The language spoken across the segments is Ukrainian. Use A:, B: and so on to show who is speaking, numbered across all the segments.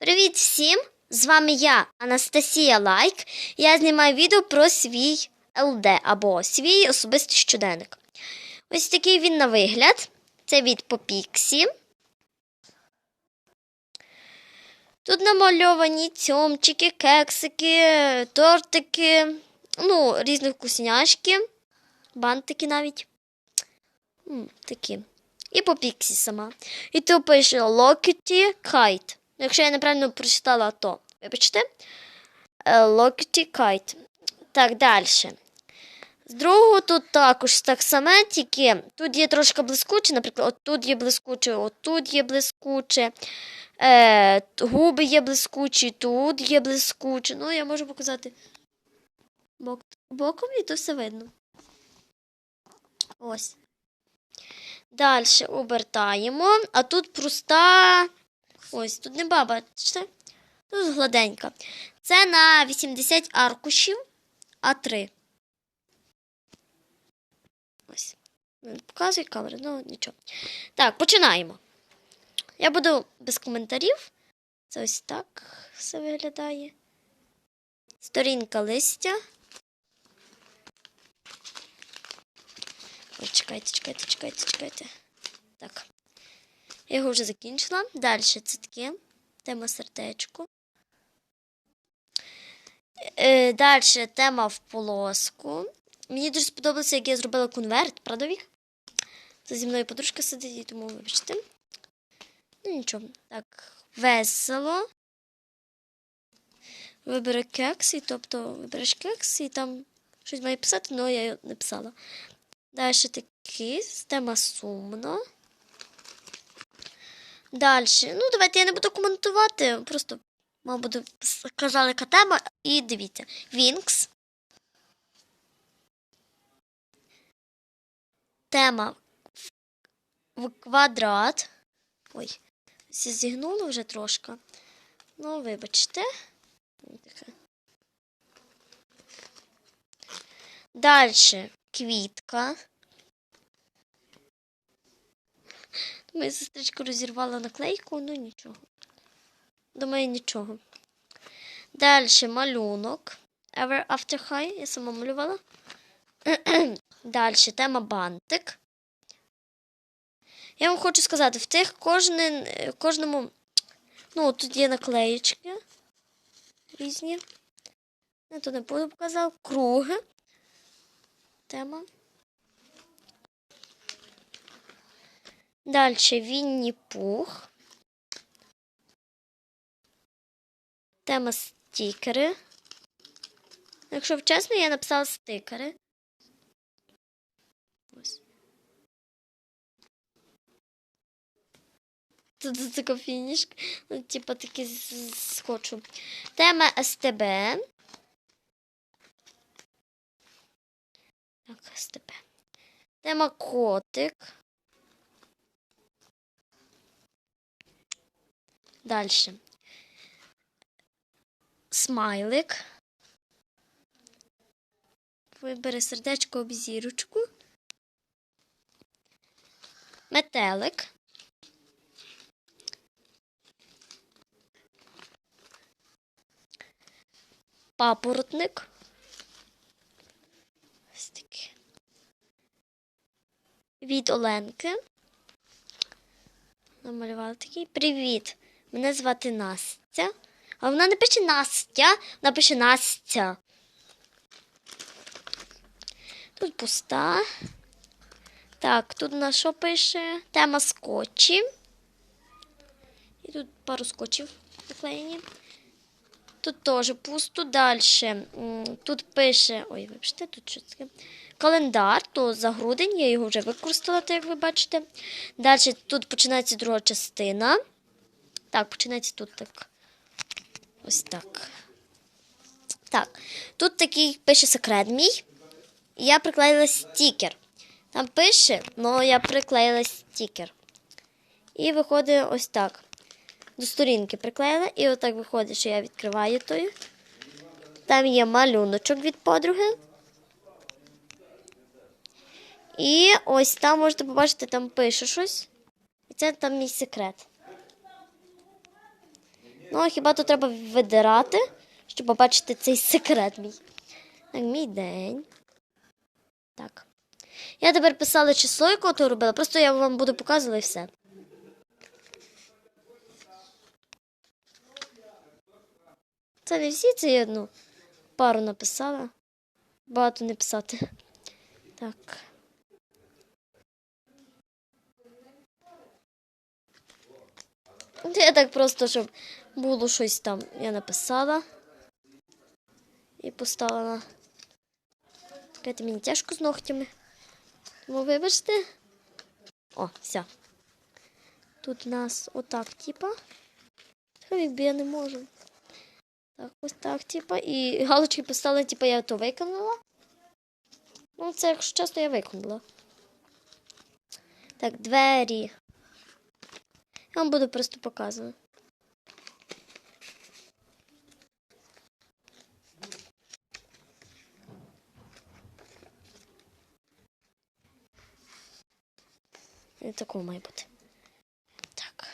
A: Привіт всім! З вами я, Анастасія Лайк. Я знімаю відео про свій ЛД або свій особистий щоденник. Ось такий він на вигляд. Це від Попіксі. Тут намальовані цьомчики, кексики, тортики, ну, різні вкусняшки, бантики навіть. М, такі. І по Піксі сама. І тут пише Locity Kite. Якщо я неправильно прочитала, то вибачте. Е, Locity Так, далі. З другого тут також так саме, тільки тут є трошки блискуче, наприклад, от тут є блискуче, от тут є блискуче. Е, губи є блискучі, тут є блискуче. Ну, я можу показати бок, боком і то все видно. Ось. Далі обертаємо. А тут проста. Ось, тут не баба, бачите? Тут гладенька. Це на 80 аркушів А3. Ось. Не Показує камера, ну нічого. Так, починаємо. Я буду без коментарів. Це ось так все виглядає. Сторінка листя. Ой, чекайте, чекайте, чекайте, чекайте. Так. Я його вже закінчила. Далі це таке. Тема сердечко. Е, Далі тема в полоску. Мені дуже сподобалося, як я зробила конверт, правда? Це зі мною подружка сидить, і тому вибачте. Ну нічого. Так, весело. Вибери кекс, і тобто вибереш кекс і там щось має писати, але я його не писала. Далі такі, тема сумно. Далі. Ну, давайте я не буду коментувати, просто мав буду казали, яка тема. І дивіться. Вінкс. Тема в- квадрат. Ой, зігнуло вже трошки. Ну, вибачте. Далі квітка. Моя сестричка розірвала наклейку, ну нічого. Думаю, нічого. Далі малюнок. Ever After High. Я сама малювала. Далі тема бантик. Я вам хочу сказати, в тих кожен, кожному. Ну, тут є наклеєчки різні. Я тут не буду показав. Круги. Тема. Далі Вінні Пух. Тема стікери. Якщо чесно, я написала стикери. Тут така фінішка. Ну, типа з- схочу. Тема СТБ. Так, СТБ. Тема котик. Дальше. Смайлик. Вибери сердечко об зірочку. Метелик. Папоротник. Ось таке. Від Оленки. Намалювала такий. Привіт! Мене звати Настя. А вона не пише Настя, вона пише Настя. Тут пуста. Так, тут на що пише? Тема скотчі. І тут пару скотчів наклеєні. Тут теж пусто. Далі. Тут пише. Ой, вибачте, тут що таке. Календар, то за грудень, я його вже використала, як ви бачите. Далі тут починається друга частина. Так, починається тут так. Ось так. Так. Тут такий пише секрет мій. Я приклеїла стікер. Там пише, але я приклеїла стікер. І виходить ось так. До сторінки приклеїла, і отак виходить, що я відкриваю той. Там є малюночок від подруги. І ось там можете побачити, там пише щось. І це там мій секрет. Ну, а хіба то треба видирати, щоб побачити цей секрет мій. Так, мій день. Так. Я тепер писала число, яке то робила, просто я вам буду показувати і все. Це не всі, це одну пару написала. Багато не писати. Так. Я так просто, щоб було щось там, я написала і поставила. Чекайте, мені тяжко з ногтями. Тому вибачте. О, все. Тут у нас отак, типа. Якби я не можу. Так, ось так, типа. І галочки поставили, типа, я то виконала. Ну, це, якщо чесно, я виконала. Так, двері. Я вам буду просто показувати. І такого має бути. Так.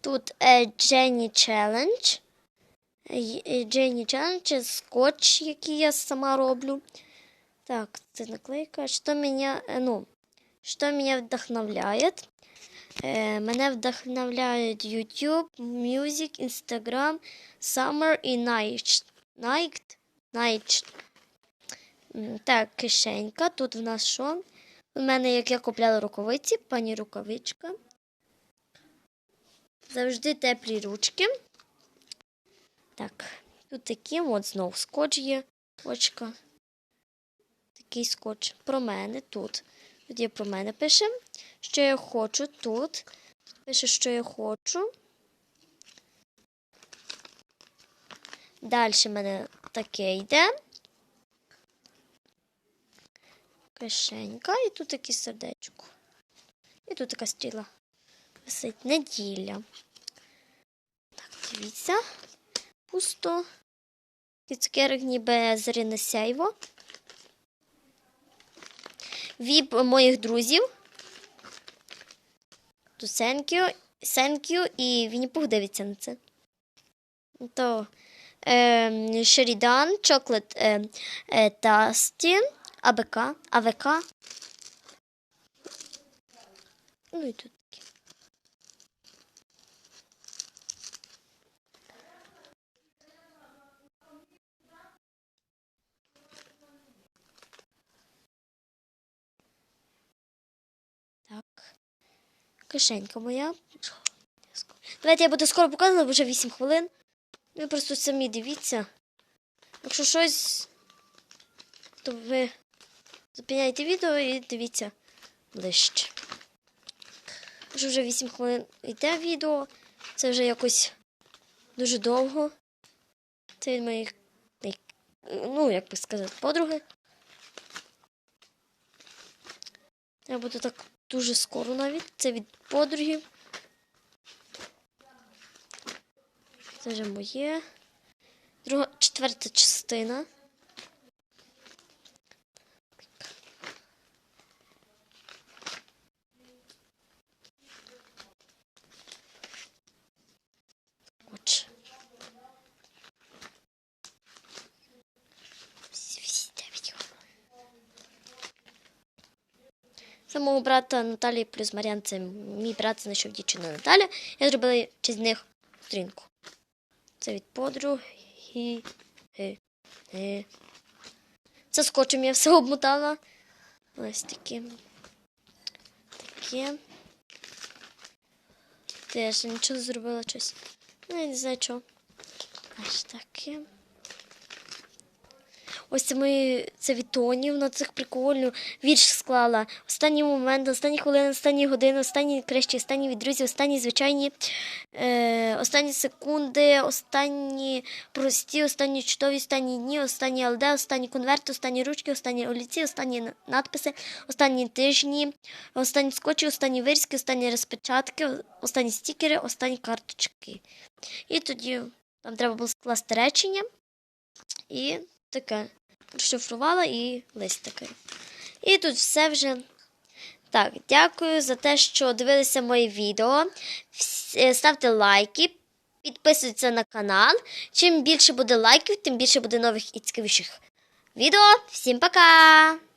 A: Тут е, Jenny Challenge. Е, Jenny Challenge це скотч, який я сама роблю. Так, це наклейка. Що мене, е, ну, що мене вдохновляє? Е, мене вдохновляють YouTube, Music, Instagram, Summer і Night. Night. Night. Так, кишенька. Тут в нас що? У мене, як я купляла рукавиці, пані рукавичка. Завжди теплі ручки. Так, тут такі, от знов скотч є. Очка. Такий скотч. Про мене тут. Тут є про мене пише, що я хочу тут. Пише, що я хочу. Далі в мене таке йде. Кишенька, і тут таке сердечко. І тут така стріла. Висить неділя. Так, дивіться. Пусто. І цукерок ніби зоряне сяйво. Віп моїх друзів. Тут Сенкю, Сенкю і Вінні-Пух дивиться на це. То Шерідан, Чоклет е, е, Тасті, АБК, АВК. Ну і тут. Кишенька моя. Давайте я буду скоро показувати, бо вже 8 хвилин. Ви просто самі дивіться. Якщо щось, то ви зупиняйте відео і дивіться ближче. Вже вже 8 хвилин йде відео. Це вже якось дуже довго. Це від моїх, ну, як би сказати, подруги. Я буду так дуже скоро навіть. Це від подруги. Це вже моє. Друга, четверта частина. Отже. Всі- всі те відео. Це мого брата Наталії плюс Маріан. Це мій брат знайшов дівчину Наталя. Я зробила через них сторінку. Це від подруги. Це скотчем я все обмотала. Ось таке. Таке. Теж нічого зробила щось. Ну, я не знаю чого. Ось таке. Ось мої це від Тонів на цих прикольно. Вірш склала. Останній момент, останні хвилини, останні години, останні кращі, останні від друзів, останні звичайні, е, останні секунди, останні прості, останні чудові, останні дні, останні ЛД, останні конверти, останні ручки, останні олівці, останні надписи, останні тижні, останні скотчі, останні вирізки, останні розпечатки, останні стікери, останні карточки. І тоді там треба було скласти речення і таке. Розшифрувала і лист. І тут все вже. Так, дякую за те, що дивилися моє відео. Е, Ставте лайки, підписуйтесь на канал. Чим більше буде лайків, тим більше буде нових і цікавіших відео. Всім пока!